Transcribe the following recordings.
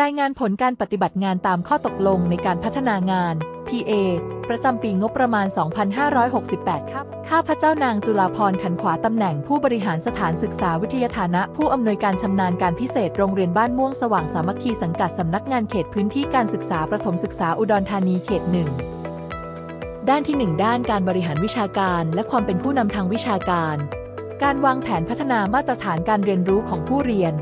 รายงานผลการปฏิบัติงานตามข้อตกลงในการพัฒนางาน PA ประจำปีงบประมาณ 2568 ครับ ข้าพเจ้านางจุฬาพรขันขวาตำแหน่งผู้บริหารสถานศึกษาวิทยาฐานะ ผู้อำนวยการชำนาญการพิเศษโรงเรียนบ้านม่วงสว่างสามัคคีสังกัดสำนักงานเขตพื้นที่การศึกษาประถมศึกษาอุดรธานีเขตหนึ่งด้านที่ 1 ด้านการบริหารวิชาการ และความเป็นผู้นำทางวิชาการ การวางแผนพัฒนามาตรฐานการเรียนรู้ของผู้เรียน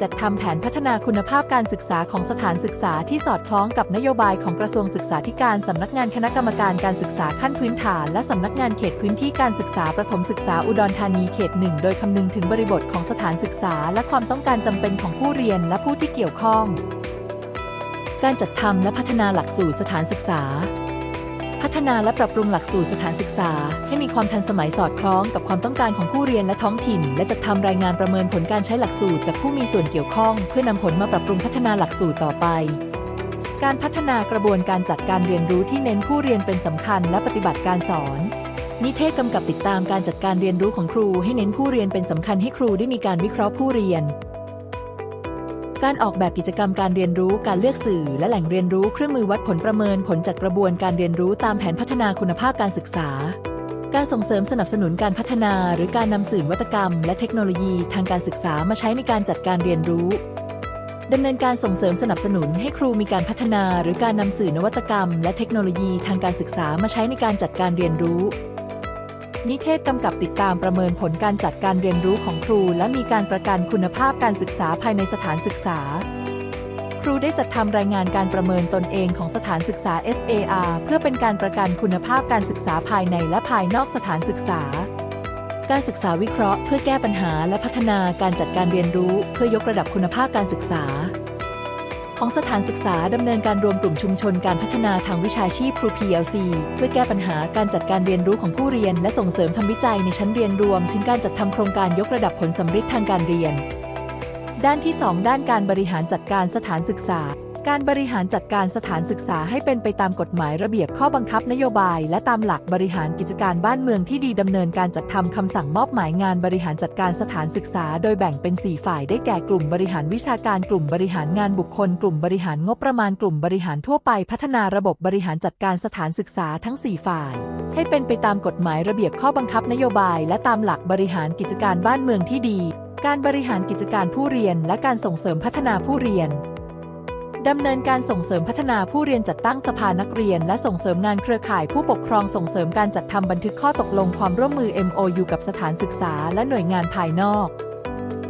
จัดทำแผนพัฒนาคุณภาพการศึกษาของสถานศึกษาที่สอดคล้องกับนโยบายของกระทรวงศึกษาธิการสำนักงานคณะกรรมการการศึกษาขั้นพื้นฐาน และสำนักงานเขตพื้นที่การศึกษาประถมศึกษาอุดรธานีเขตหนึ่งโดยคำนึงถึงบริบทของสถานศึกษา และความต้องการจำเป็นของผู้เรียนและผู้ที่เกี่ยวข้อง การจัดทำและพัฒนาหลักสูตรสถานศึกษา ฒนาและปรับปรุงหลักสูตรสถานศึกษา ให้มีความทันสมัยสอดคล้องกับความต้องการของผู้เรียนและท้องถิ่น และจัดทำรายงานประเมินผลการใช้หลักสูตรจากผู้มีส่วนเกี่ยวข้อง เพื่อนำผลมาปรับปรุงพัฒนาหลักสูตรต่อไป การพัฒนากระบวนการจัดการเรียนรู้ที่เน้นผู้เรียนเป็นสำคัญ และปฏิบัติการสอนนิเทศกำกับติดตามการจัดการเรียนรู้ของครู ให้เน้นผู้เรียนเป็นสำคัญให้ครูได้มีการวิเคราะห์ผู้เรียน การออกแบบกิจกรรมการเรียนรู้การเลือกสื่อ และแหล่งเรียนรู้เครื่องมือวัดผลประเมินผลจัดกระบวนการเรียนรู้ตามแผนพัฒนาคุณภาพการศึกษา การส่งเสริมสนับสนุนการพัฒนา หรือการนำสื่อนวัตกรรม และเทคโนโลยีทางการศึกษามาใช้ในการจัดการเรียนรู้ดำเนินการส่งเสริมสนับสนุนให้ครูมีการพัฒนา หรือการนำสื่อนวัตกรรม และเทคโนโลยีทางการศึกษามาใช้ในการจัดการเรียนรู้ นิเทศกำกับติดตามประเมินผลการจัดการเรียนรู้ของครู และมีการประกันคุณภาพการศึกษาภายในสถานศึกษา ครูได้จัดทำรายงานการประเมินตนเองของสถานศึกษา SAR เพื่อเป็นการประกันคุณภาพการศึกษาภายในและภายนอกสถานศึกษา การศึกษาวิเคราะห์เพื่อแก้ปัญหาและพัฒนาการจัดการเรียนรู้ เพื่อยกระดับคุณภาพการศึกษา ของสถานศึกษาดำเนินการรวมกลุ่มชุมชนการพัฒนาทางวิชาชีพครู PLC เพื่อแก้ปัญหาการจัดการเรียนรู้ของผู้เรียน และส่งเสริมทำวิจัยในชั้นเรียนรวม ถึงการจัดทำโครงการยกระดับผลสำฤทธิ์ทางการเรียน ด้านที่ 2 ด้านการบริหารจัดการสถานศึกษา การบริหารจัดการสถานศึกษาให้เป็นไปตามกฎหมายระเบียบข้อบังคับนโยบาย และตามหลักบริหารกิจการบ้านเมืองที่ดีดำเนินการจัดทำคำสั่งมอบหมายงานบริหารจัดการสถานศึกษา โดยแบ่งเป็น 4 ฝ่ายได้แก่กลุ่มบริหารวิชาการกลุ่มบริหารงานบุคคล กลุ่มบริหารงบประมาณกลุ่มบริหารทั่วไปพัฒนาระบบบริหารจัดการสถานศึกษาทั้ง 4 ฝ่าย ให้เป็นไปตามกฎหมายระเบียบข้อบังคับนโยบาย และตามหลักบริหารกิจการบ้านเมืองที่ดี การบริหารกิจการผู้เรียน และการส่งเสริมพัฒนาผู้เรียน ดำเนินการส่งเสริมพัฒนาผู้เรียนจัดตั้งสภานักเรียน และส่งเสริมงานเครือข่ายผู้ปกครองส่งเสริมการจัดทำบันทึกข้อตกลงความร่วมมือ MOU กับสถานศึกษาและหน่วยงานภายนอก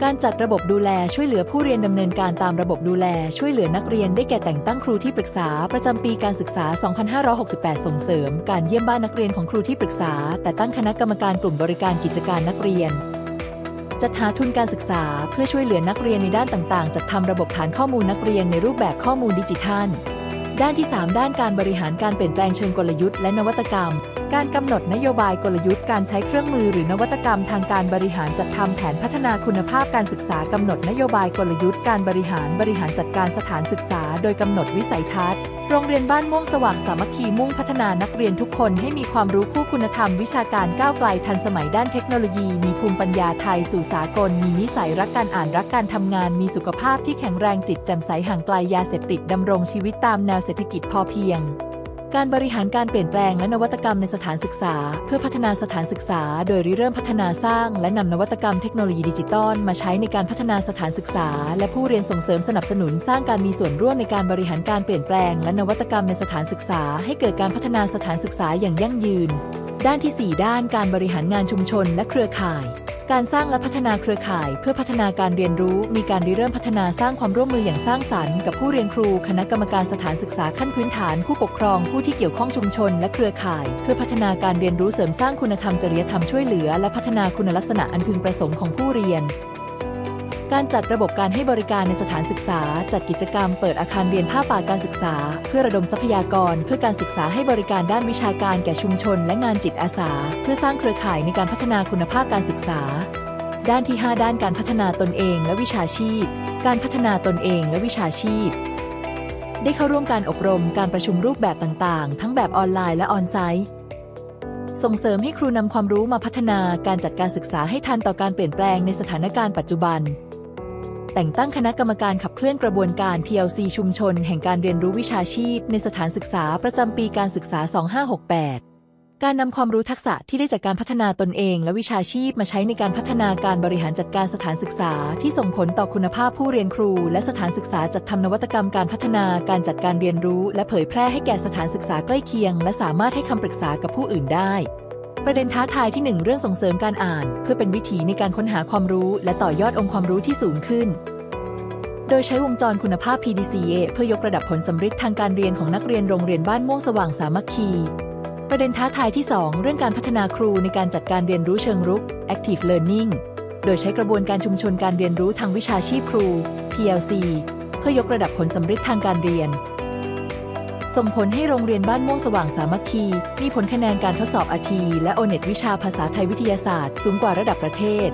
การจัดระบบดูแลช่วยเหลือผู้เรียนดำเนินการตามระบบดูแลช่วยเหลือนักเรียนได้แก่แต่งตั้งครูที่ปรึกษา ประจำปีการศึกษา 2568 ส่งเสริม การเยี่ยมบ้านนักเรียนของครูที่ปรึกษา แต่ตั้งคณะกรรมการกลุ่มบริการกิจการนักเรียน จัดหาทุนการศึกษาเพื่อช่วยเหลือนักเรียนในด้านต่างๆ จัดทำระบบฐานข้อมูลนักเรียนในรูปแบบข้อมูลดิจิทัล ด้านที่ 3 ด้านการบริหารการเปลี่ยนแปลงเชิงกลยุทธ์และนวัตกรรม การกำหนดนโยบายกลยุทธ์การใช้เครื่องมือหรือนวัตกรรมทางการบริหารจัดทำแผนพัฒนาคุณภาพการศึกษากำหนดนโยบายกลยุทธ์การบริหารบริหารจัดการสถานศึกษา โดยกำหนดวิสัยทัศน์ โรงเรียนบ้านม่วงสว่างสามัคคีมุ่งพัฒนานักเรียนทุกคนให้มีความรู้คู่คุณธรรมวิชาการก้าวไกลทันสมัยด้านเทคโนโลยี มีภูมิปัญญาไทยสู่สากล มีนิสัยรักการอ่านรักการทำงาน มีสุขภาพที่แข็งแรงจิตแจ่มใสห่างไกลยาเสพติดดำรงชีวิตตามแนวเศรษฐกิจพอเพียง การบริหารการเปลี่ยนแปลงและนวัตกรรมในสถานศึกษา เพื่อพัฒนาสถานศึกษา โดยริเริ่มพัฒนาสร้าง และนำนวัตกรรมเทคโนโลยีดิจิตอลมาใช้ในการพัฒนาสถานศึกษา และผู้เรียนส่งเสริมสนับสนุนสร้างการมีส่วนร่วมในการบริหารการเปลี่ยนแปลง และนวัตกรรมในสถานศึกษา ให้เกิดการพัฒนาสถานศึกษาอย่างยั่งยืน ด้านที่ 4 ด้านการบริหารงานชุมชนและเครือข่าย การสร้างและพัฒนาเครือข่าย เพื่อพัฒนาการเรียนรู้ มีการริเริ่มพัฒนาสร้างความร่วมมืออย่างสร้างสรรค์กับผู้เรียนครู คณะกรรมการสถานศึกษาขั้นพื้นฐาน ผู้ปกครองผู้ที่เกี่ยวข้องชุมชน และเครือข่าย เพื่อพัฒนาการเรียนรู้เสริมสร้างคุณธรรมจริยธรรมช่วยเหลือ และพัฒนาคุณลักษณะอันพึงประสงค์ของผู้เรียน การจัดระบบการให้บริการในสถานศึกษา จัดกิจกรรมเปิดอาคารเรียนผ้าป่าการศึกษา เพื่อระดมทรัพยากร เพื่อการศึกษาให้บริการด้านวิชาการแก่ชุมชน และงานจิตอาสา เพื่อสร้างเครือข่ายในการพัฒนาคุณภาพการศึกษา ด้านที่ 5 ด้านการพัฒนาตนเองและวิชาชีพ การพัฒนาตนเองและวิชาชีพได้เข้าร่วมการอบรมการประชุมรูปแบบต่างๆ ทั้งแบบออนไลน์และออนไซต์ ส่งเสริมให้ครูนำความรู้มาพัฒนาการจัดการศึกษาให้ทันต่อการเปลี่ยนแปลงในสถานการณ์ปัจจุบัน แต่งตั้งคณะกรรมการขับเคลื่อนกระบวนการ PLC ชุมชน แห่งการเรียนรู้วิชาชีพ ในสถานศึกษาประจำปีการศึกษา 2568 การนำความรู้ทักษะที่ได้จากการพัฒนาตนเอง และวิชาชีพมาใช้ในการพัฒนาการบริหารจัดการสถานศึกษา ที่ส่งผลต่อคุณภาพผู้เรียนครู และสถานศึกษาจัดทำนวัตกรรมการพัฒนาการจัดการเรียนรู้ และเผยแพร่ให้แก่สถานศึกษาใกล้เคียง และสามารถให้คำปรึกษากับผู้อื่นได้ ประเด็นท้าทายที่ 1 เรื่องส่งเสริมการอ่าน เพื่อเป็นวิถีในการค้นหาความรู้ และต่อยอดองค์ความรู้ที่สูงขึ้น โดยใช้วงจรคุณภาพ PDCA เพื่อยกระดับผลสำฤทธิ์ทางการเรียนของนักเรียนโรงเรียนบ้านม่วงสว่างสามัคคี ประเด็นท้าทายที่ 2 เรื่องการพัฒนาครูในการจัดการเรียนรู้เชิงรุก Active Learning โดยใช้กระบวนการชุมชนการเรียนรู้ทางวิชาชีพครู PLC เพื่อยกระดับผลสำฤทธิ์ทางการเรียน ส่งผลให้โรงเรียนบ้านม่วงสว่างสามัคคี มีผลคะแนนการทดสอบอาทีและโอเน็ตวิชาภาษาไทยวิทยาศาสตร์ สูงกว่าระดับประเทศ